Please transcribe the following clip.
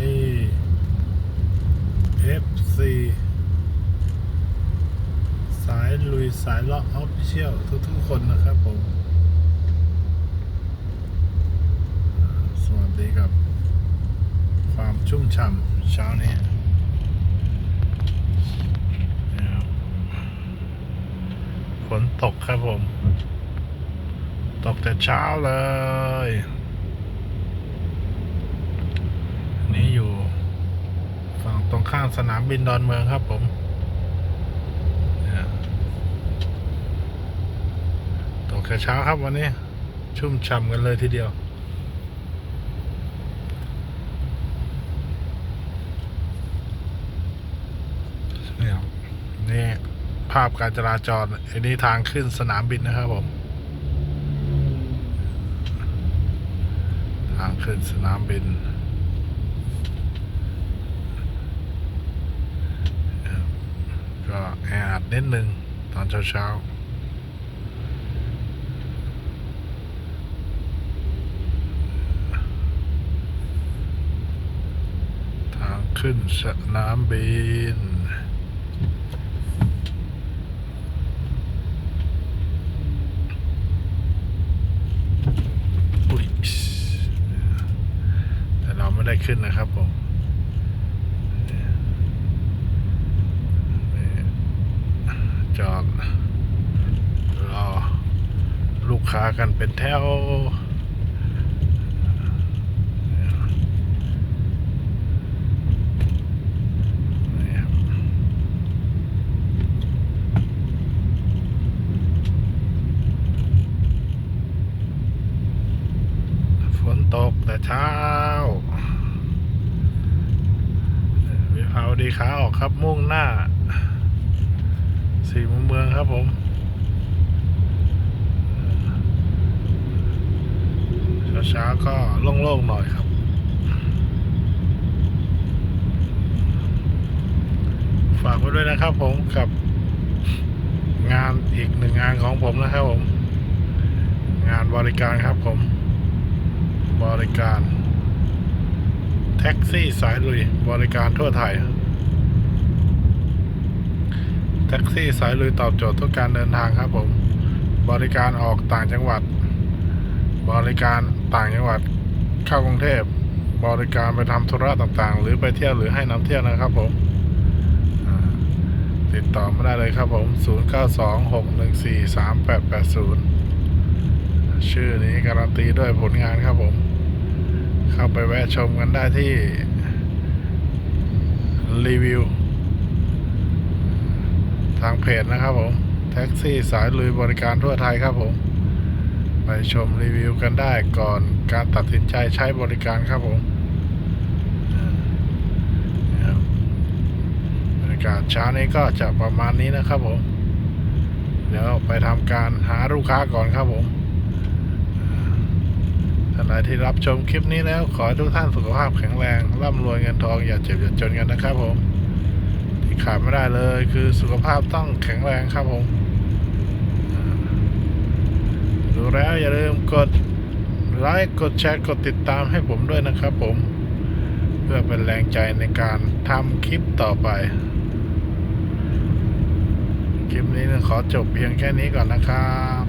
นี่ FC สายลุยสายเลาะออฟฟิเชียลทุกๆคนนะครับผม สวัสดีครับ ความชุ่มฉ่ำเช้านี้ฝนตกครับผม ตกแต่เช้าเลย นี่อยู่ ฝั่งตรงข้าม สนามบินดอนเมืองครับผมตกแต่เช้าครับวันนี้ ชุ่มฉ่ำกันเลยทีเดียวนี่ครับนี่ภาพการจราจรอันนี้ทางขึ้นสนามบินนะครับผม ทางขึ้นสนามบิน ก็แออัดนิดนึง ตอนเช้าๆทางขึ้นสนามบิน แต่เราไม่ได้ขึ้นนะครับผมนี่ จอดรอลูกค้ากันเป็นแถวฝนตกแต่เช้าวิภาวดีขาออกครับมุ่งหน้า สี่มุมเมืองครับผมเช้าๆก็โล่งๆหน่อยครับ ฝากไว้ด้วยนะครับผมกับงานอีกหนึ่งงานของผมนะครับผม งานบริการครับผม บริการ แท็กซี่สายลุยบริการทั่วไทย แท็กซี่สายลุยตอบโจทย์ทุกการเดินทางครับผม บริการออกต่างจังหวัด บริการต่างจังหวัดเข้ากรุงเทพ บริการไปทำธุระต่างๆ หรือไปเที่ยวหรือให้น้ำเที่ยวนะครับผมติดต่อมาได้เลยครับผม 0926143880 ชื่อนี้การันตีด้วยผลงานครับผม เข้าไปแวะชมกันได้ที่รีวิวางเพจนะครับผม แท็กซี่สายลุยบริการทั่วไทยครับผม ไปชมรีวิวกันได้ก่อนการตัดสินใจใช้บริการครับผมบรรยากาศเช้านี้ก็จะประมาณนี้นะครับผม เดี๋ยวไปทำการหาลูกค้าก่อนครับผมท่านใดที่รับชมคลิปนี้แล้ว ขอให้ทุกท่านสุขภาพแข็งแรง ร่ำรวยเงินทองอย่าเจ็บอย่าจนกันนะครับผม ขาดไม่ได้เลย คือสุขภาพต้องแข็งแรงครับผมดูแล้วอย่าลืมกดไลค์กดแชร์กดติดตามให้ผมด้วยนะครับผม เพื่อเป็นแรงใจในการทำคลิปต่อไป คลิปนี้ขอจบเพียงแค่นี้ก่อนนะครับ